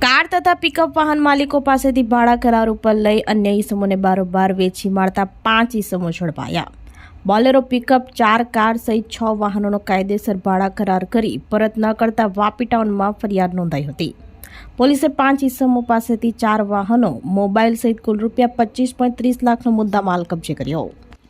Car તથા pickup વાહન માલિકો પાસેથી ભાડા કરાર ઉપર લઈ અન્ય ઈસમોને બારોબાર વેચી મારતા પાંચ ઈસમો ઝડપાયા. બોલેરો પિકઅપ ચાર કાર સહિત છ વાહનોનો કાયદેસર ભાડા કરાર કરી પરત ન કરતા વાપી ટાઉનમાં ફરિયાદ નોંધાઈ હતી. પોલીસે પાંચ ઈસમો પાસેથી ચાર વાહનો, મોબાઈલ સહિત કુલ રૂપિયા પચીસ પોઈન્ટ ત્રીસ લાખનો મુદ્દા માલ કબજે કર્યો.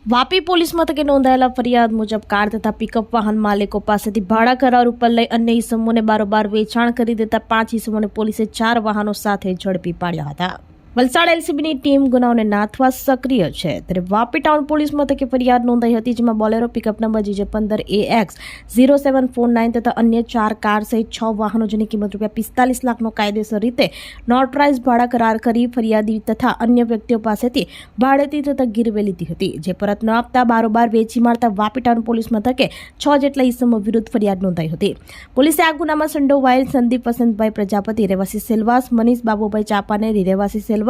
વાપી પોલીસ મથકે નોંધાયેલા ફરિયાદ મુજબ કાર તથા પિકઅપ વાહન માલિકો પાસેથી ભાડા કરાર ઉપર લઈ અન્ય ઇસમોને બારોબાર વેચાણ કરી દેતા પાંચ ઇસમોને પોલીસે ચાર વાહનો સાથે ઝડપી પાડ્યા હતા. વલસાડ એલસીબીની ટીમ ગુનાઓને નાથવા સક્રિય છે. ત્યારે વાપી ટાઉન પોલીસ મથકે ફરિયાદ નોંધાઈ હતી, જેમાં બોલેરો પિકઅપ નંબર જીજે પંદર A X zero seven four nine તથા અન્ય ચાર કાર સહિત છ વાહનો જેની કિંમત રૂપિયા પિસ્તાલીસ લાખનો કાયદેસર રીતે નોટરાઇઝ ભાડા કરાર કરી ફરિયાદી તથા અન્ય વ્યક્તિઓ પાસેથી ભાડેથી તથા ગીરવે લીધી હતી. જે પરત ન આપતા બારોબાર વેચી મારતા વાપી ટાઉન પોલીસ મથકે છ જેટલા ઈસમો વિરુદ્ધ ફરિયાદ નોંધાઈ હતી. પોલીસે આ ગુનામાં સંડોવાયેલ સંદીપ વસંતભાઈ પ્રજાપતિ, રહેવાસી સેલવાસ મનીષ બાબુભાઈ ચાપાનેરી, રહેવાસી સેલવાસ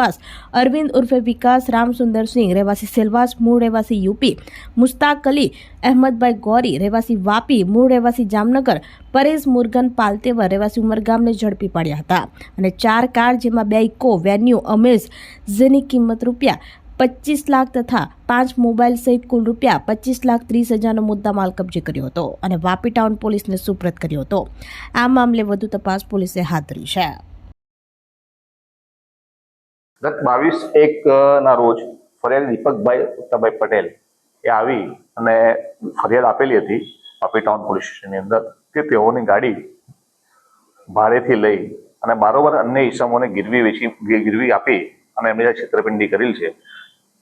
અરવિંદ ઉર્ફે વિકાસ રામસુંદરસિંહ રહેવાસી સેલવાસ, મૂળ રહેવાસી યુપી, મુસ્તાક અલી, અહેમદભાઈ ગોરી, રહેવાસી વાપી, મૂળ રહેવાસી જામનગર, પરેશ મુરગન પાલતેવર, રહેવાસી ઉમરગામને ઝડપી પાડ્યા હતા. અને ચાર કાર જેમાં બે ઇકો, વેન્યુ, અમેઝ, જેની કિંમત રૂપિયા પચીસ લાખ તથા પાંચ મોબાઈલ સહિત કુલ રૂપિયા પચીસ લાખ ત્રીસ હજારનો મુદ્દા માલ કબજે કર્યો હતો અને વાપી ટાઉન પોલીસને સુપ્રત કર્યો હતો. આ મામલે વધુ તપાસ પોલીસે હાથ ધરી છે. ગત બાવીસ એક ના રોજ ફરિયાદ દીપકભાઈ ઉત્તમભાઈ પટેલ એ આવી અને ફરિયાદ આપેલી હતી વાપી ટાઉન પોલીસ સ્ટેશનની અંદર કે તેઓની ગાડી ભાડેથી લઈ અને બારોબાર અન્ય ઈસમોને ગીરવી વેચી ગીરવી આપી અને એમની સાથે છેતરપિંડી કરેલ છે.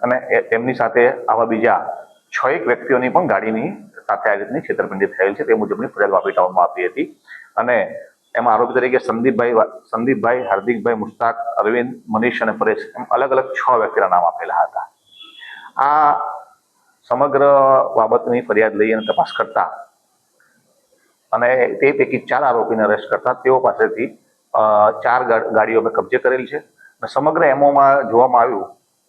અને એ- તેમની સાથે આવા બીજા છ એક વ્યક્તિઓની પણ ગાડીની સાથે આ રીતની છેતરપિંડી થયેલ છે તે મુજબની ફરિયાદ વાપી ટાઉનમાં આપી હતી. અને એમાં આરોપી તરીકે સંદીપભાઈ સંદીપભાઈ, હાર્દિકભાઈ, મુસ્તાક, અરવિંદ, મનીષ અને પરેશ એમ અલગ અલગ છ વ્યક્તિના નામ આપેલા હતા. આ સમગ્ર બાબતની ફરિયાદ લઈ અને તપાસ કરતા અને તે પૈકી ચાર આરોપીને અરેસ્ટ કરતા. તેઓ પાસેથી ચાર ગાડીઓ અમે કબજે કરેલી છે અને સમગ્ર એમઓમાં જોવામાં આવ્યું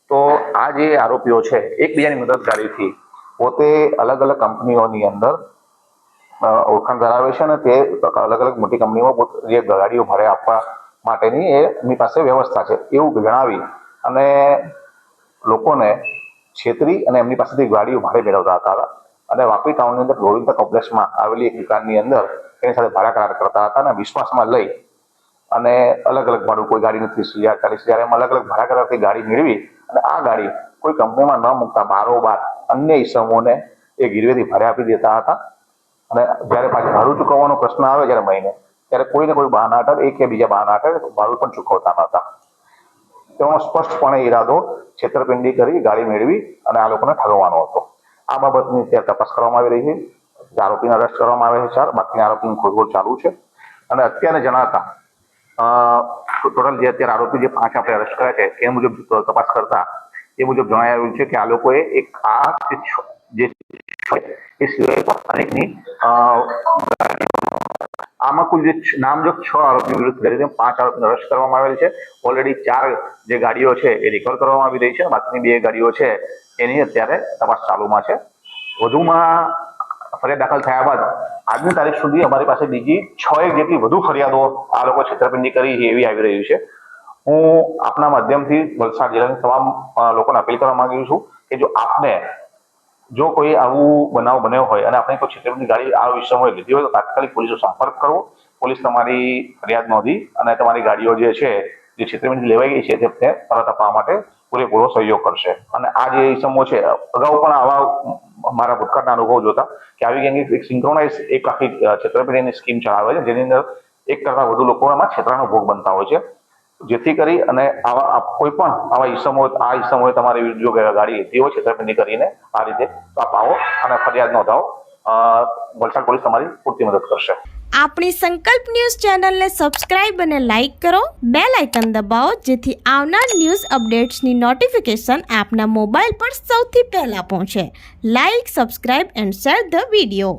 તો આ જે આરોપીઓ છે, એકબીજાની મદદગારીથી પોતે અલગ અલગ કંપનીઓની અંદર ઓળખાણ ધરાવે છે અને તે અલગ અલગ મોટી કંપનીમાં જે ગાડીઓ ભાડે આપવા માટેની એ એમની પાસે વ્યવસ્થા છે એવું જણાવી અને લોકોને છેતરી અને એમની પાસેથી ગાડીઓ ભાડે મેળવતા હતા. અને વાપી ટાઉનની અંદર ગોવિંદા કોમ્પ્લેક્સમાં આવેલી એક દુકાનની અંદર એની સાથે ભાડા કરાર કરતા હતા અને વિશ્વાસમાં લઈ અને અલગ અલગ ભાડું, કોઈ ગાડીનું ત્રીસ હજાર, ચાલીસ હજાર, એમ અલગ અલગ ભાડા કરારથી ગાડી મેળવી અને આ ગાડી કોઈ કંપનીમાં ન મૂકતા, બારોબાર અન્ય ઈસમોને એ ગીરવેથી ભાડે આપી દેતા હતા. અને જ્યારે પાછું ભાડું ચૂકવવાનો પ્રશ્ન આવે જ્યારે મહિને, ત્યારે કોઈને કોઈ બહાના હતા એક કે બીજા બહાના હતા ભાડું પણ ચૂકવતા નહોતા. તેનો સ્પષ્ટપણે ઈરાદો છેતરપિંડી કરી ગાડી મેળવી અને આ લોકોને ઠગવાનો હતો. આ બાબતની અત્યારે તપાસ કરવામાં આવી રહી છે. આરોપીને અરેસ્ટ કરવામાં આવે છે ચાર, બાકીના આરોપીની ખોજખોળ ચાલુ છે. અને અત્યારે જણાતા ટોટલ જે અત્યારે આરોપી જે પાંચ આપણે અરેસ્ટ કર્યા છે, એ મુજબ તપાસ કરતા, એ મુજબ જણાઈ આવ્યું છે કે આ લોકોએ એક આ જે એ સિવાય અનેકની આમાં કુલ જે નામ જો છ આરોપી વિરુદ્ધ કરી છે. પાંચ આરોપીને અરેસ્ટ કરવામાં આવેલ છે ઓલરેડી ચાર જે ગાડીઓ છે એ રિકવર કરવામાં આવી રહી છે બાકીની બે ગાડીઓ છે એની અત્યારે તપાસ ચાલુમાં છે વધુમાં ફરિયાદ દાખલ થયા બાદ આજની તારીખ સુધી અમારી પાસે બીજી છ એક જેટલી વધુ ફરિયાદો આ લોકો છેતરપિંડી કરી એવી આવી રહી છે હું આપના માધ્યમથી વલસાડ જિલ્લાની તમામ લોકોને અપીલ કરવા માંગુ છું કે જો આપને જો કોઈ આવું બનાવ બન્યો હોય અને આપણે કોઈ છેતરપિંડી ગાડી આ વિષયમાં લીધી હોય તો તાત્કાલિક પોલીસનો સંપર્ક કરવો. પોલીસ તમારી ફરિયાદ નોંધી અને તમારી ગાડીઓ જે છે, જે છેતરપિંડી લેવાઈ ગઈ છે, તેમને પરત આપવા માટે પૂરેપૂરો સહયોગ કરશે. અને આ જે ઇસમો છે, અગાઉ પણ આવા મારા ભૂતકાળના અનુભવ જોતા કે આવી ગેંગ એક સિંક્રોનાઇઝ એક આખી છેતરપિંડીની સ્કીમ ચલાવે છે, જેની અંદર એક કરતા વધુ લોકો એમાં છેતરાનો ભોગ બનતા હોય છે. જેથી કરી અને આવા કોઈ પણ આવા ઈસમો આ ઈસમોએ તમારી વિરુદ્ધ ગાડી લીધી હોય, છેતરપિંડી કરીને આ રીતે આવો અને ફરિયાદ નોંધાવો. વલસાડ પોલીસ તમારી પૂરતી મદદ કરશે. આપણી સંકલ્પ ન્યૂઝ ચેનલને સબસ્ક્રાઇબ અને લાઇક કરો. બે આઇકન દબાવો, જેથી આવનાર ન્યૂઝ અપડેટ્સની નોટિફિકેશન આપના મોબાઈલ પર સૌથી પહેલા પહોંચે. Like, subscribe and share the video.